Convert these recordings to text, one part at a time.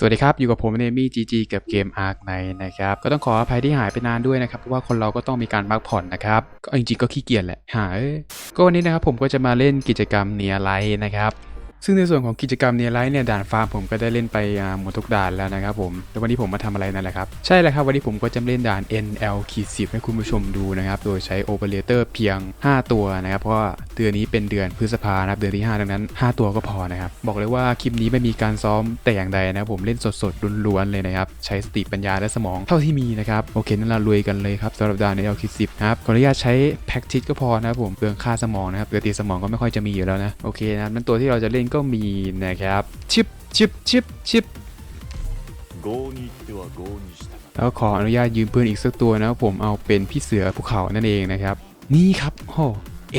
สวัสดีครับ อยู่กับผมเนมี่จีจีกับเกมอาร์คในนะครับ ก็ต้องขออภัยที่หายไปนานด้วยนะครับเพราะว่าคนเราก็ต้องมีการพักผ่อนนะครับ ก็จริงๆก็ขี้เกียจแหละหายก็วันนี้นะครับผมก็จะมาเล่นกิจกรรมเนียไลท์นะครับ ซึ่งในส่วนของกิจกรรมเนียไลท์เนี่ยด่านฟาร์มผมก็ได้เล่นไปหมดทุกด่านแล้วนะครับผมแล้ววันนี้ผมมาทำอะไรนั่นแหละครับ ใช่แล้วครับ วันนี้ผมก็จะเล่นด่าน NL ขีด10ให้คุณผู้ชมดูนะครับ โดยใช้โอเปอเรเตอร์เพียง 5 ตัวนะครับ เพราะว่าเดือนนี้เป็นเดือนพฤษภานะครับเดือนที่ 5 ดังนั้น 5 ตัวก็พอนะครับ บอกเลยว่าคลิปนี้ไม่มีการซ้อมแต่อย่างใดนะผมเล่นสดๆล้วนๆเลยนะครับใช้สติปัญญาและสมองเท่าที่มีนะครับโอเคนั่นเราลุยกันเลยครับสำหรับด่าน NL ขีด10ครับขออนุญาตใช้แพ็กทิสก็พอนะครับผมเปลืองค่าสมองนะครับปกติสมองก็ไม่ค่อยจะมีอยู่แล้วนะโอเคนะนั้นตัวที่เราจะเล่นก็มีนะครับ ชิปชิปชิปชิปแล้วขออนุญาตยืมปืนอีกสักตัวนะผมเอาเป็นพี่เสือภูเขานั่นเองนะครับ นี่ครับโอ้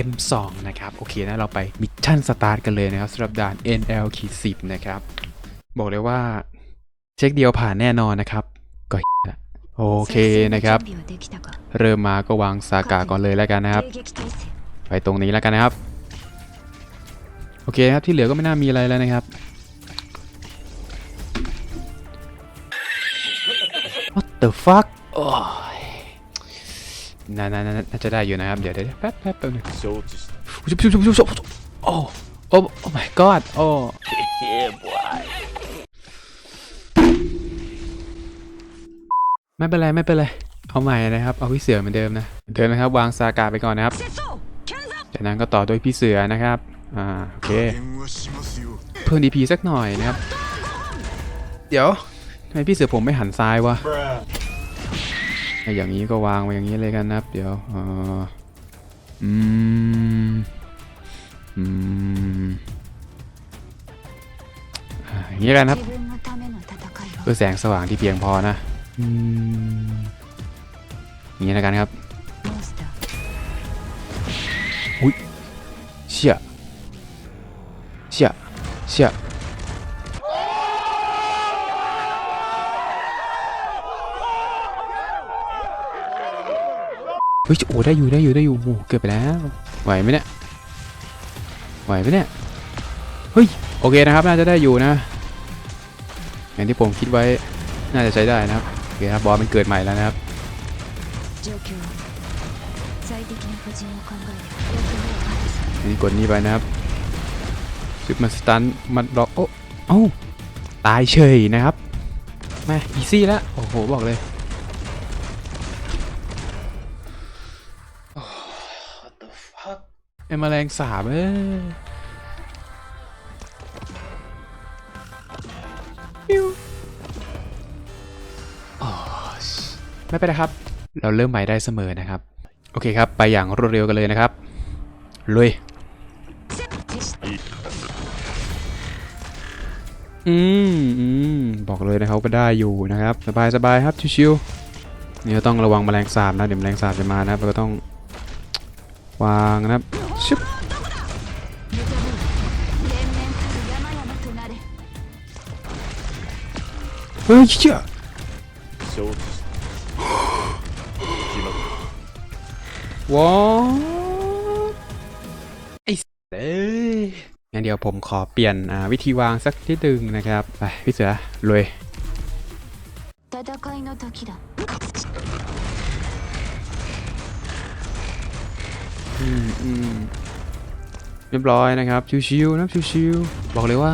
M2 นะครับ โอเคนะเราไปมิชชั่นสตาร์ทกันเลยนะครับสำหรับด่าน NL ขีดนะครับ บอกเลยว่า เช็คเดียวผ่านแน่นอนนะครับ ก็โอเคนะครับ เริ่มมาก็วางสากาก่อนเลยแล้วกันนะครับ ไปตรงนี้แล้วกันนะครับ โอเคครับที่เหลือก็ไม่น่ามีอะไรแล้วนะครับ What the fuck โอ้ยน่าน่าน่าจะได้อยู่นะครับ เดี๋ยวเดี๋ยวแป๊บแป๊บแป๊บนึงชุบชุบชุโอ้โอ้ oh my god โอ้ ไม่เป็นไร ไม่เป็นไร เอาใหม่นะครับ เอาพี่เสือเหมือนเดิมนะ เดิมนะครับ วางซากาไปก่อนนะครับ จากนั้นก็ต่อด้วยพี่เสือนะครับ อ่าโอเคเพิ่มดีพีสักหน่อยนะครับ เดี๋ยวทำไมพี่เสือผมไม่หันซ้ายวะอย่างนี้ก็วางไว้อย่างนี้เลยกันนะครับ เดี๋ยวอืมอืมอย่างนี้กันครับเพื่อแสงสว่างที่เพียงพอนะอืมอย่างนี้แล้วกันครับ ชี่ยเชี่ยเฮ้ยโอ้ได้อยู่ได้อยู่ได้อยู่โอ้เกือบไปแล้วไหวไหมเนี่ยไหวไหมเนี่ยเฮ้ยโอเคนะครับน่าจะได้อยู่นะอย่างที่ผมคิดไว้น่าจะใช้ได้นะครับโอเคครับบอสมันเกิดใหม่แล้วนะครับนี่กดนี้ไปนะครับ ซึกมันสตันมันล็อกโอ้เอ้าตายเฉยนะครับมาอีซี่แล้วโอ้โหบอกเลยโอ้ what the fuck ไอ้แมลงสาบเอ้โอ้ไม่เป็นไรครับ เราเริ่มใหม่ได้เสมอนะครับ โอเคครับ ไปอย่างรวดเร็วกันเลยนะครับ ลุย อืมอืมบอกเลยนะครับก็ได้อยู่นะครับ สบายสบายครับชิวๆนี่ต้องระวังแมลงสาบนะเดี๋ยวแมลงสาบจะมานะเราก็ต้องวางนะชิบเฮ้ยเชี่ว้า เดี๋ยวผมขอเปลี่ยนวิธีวางสักนิดนึงนะครับ ไปพี่เสือรวยอืมอเรียบร้อยนะครับชิวๆนะชิวๆบอกเลยว่า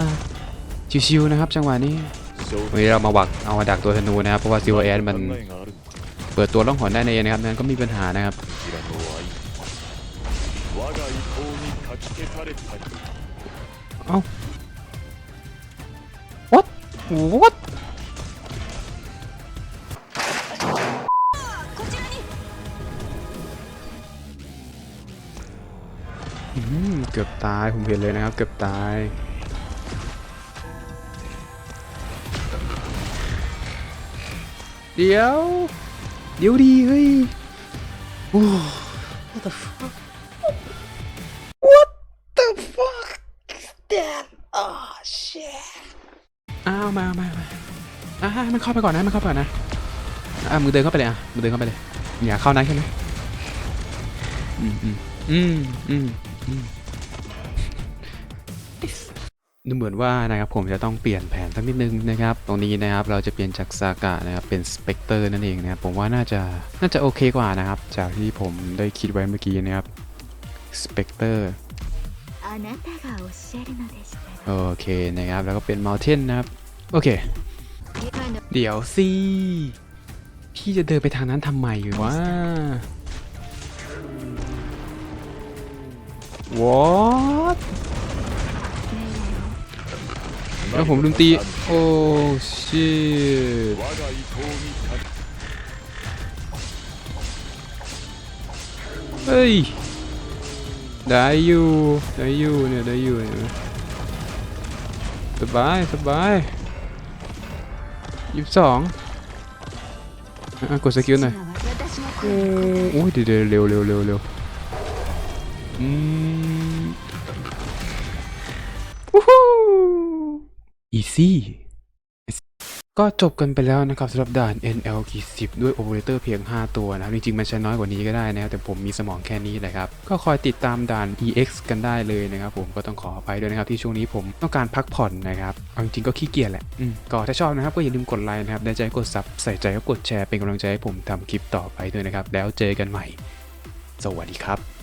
ชิวๆนะครับ จังหวะนี้วันนี้เรามาหวักเอามาดักตัวธนูนะครับเพราะว่าซิวเอสมันเปิดตัวล่องหอนได้ในเองนะครับนั้นก็มีปัญหานะครับ เอา what what เกือบตาย ผมเห็นเลยนะครับ เกือบตายเดี๋ยว เดี๋ยวดีเฮ้ย what the fuck มามามาอะให้มันเข้าไปก่อนนะมันเข้าไปก่อนนะอ่ามือเดินเข้าไปเลยอะมือเดินเข้าไปเลยอย่าเข้านะใช่ไหมอืมอืมอืมอืมอดูเหมือนว่านะครับผมจะต้องเปลี่ยนแผนสักนิดนึงนะครับ ตรงนี้นะครับเราจะเปลี่ยนจากซากะนะครับเป็นสเปกเตอร์นั่นเองนะครับผมว่าน่าจะน่าจะโอเคกว่านะครับ จากที่ผมได้คิดไว้เมื่อกี้นะครับสเปกเตอร์โอเคนะครับแล้วก็เป็นมัลเทนนะครับ โอเค เดี๋ยวสิพี่จะเดินไปทางนั้นทำไมวะวอทแล้วผมลืมตี โอ้ชิเฮ้ย ได้อยู่ ได้อยู่เนี่ย ได้อยู่สบาย สบาย ยี่สิบสองกดสกิลหน่อยโอ้ยเดี๋ยวเร็วเร็วเร็วเร็วอืมวู้ฮู้อีซี่ ก็จบกันไปแล้วนะครับสำหรับด่าน NL กี่สิด้วยโอเปอเรเตอร์เพียง 5 ตัวนะครับ จริงๆ มันใช้น้อยกว่านี้ก็ได้นะครับ แต่ผมมีสมองแค่นี้แหละครับ ก็คอยติดตามด่าน EX กันได้เลยนะครับ ผมก็ต้องขออภัยด้วยนะครับ ที่ช่วงนี้ผมต้องการพักผ่อนนะครับ เอาจริงๆก็ขี้เกียจแหละอืมก็ถ้าชอบนะครับ ก็อย่าลืมกดไลค์นะครับ ได้ใจกดซับใส่ใจก็กดแชร์เป็นกำลังใจให้ผมทำคลิปต่อไปด้วยนะครับ แล้วเจอกันใหม่ สวัสดีครับ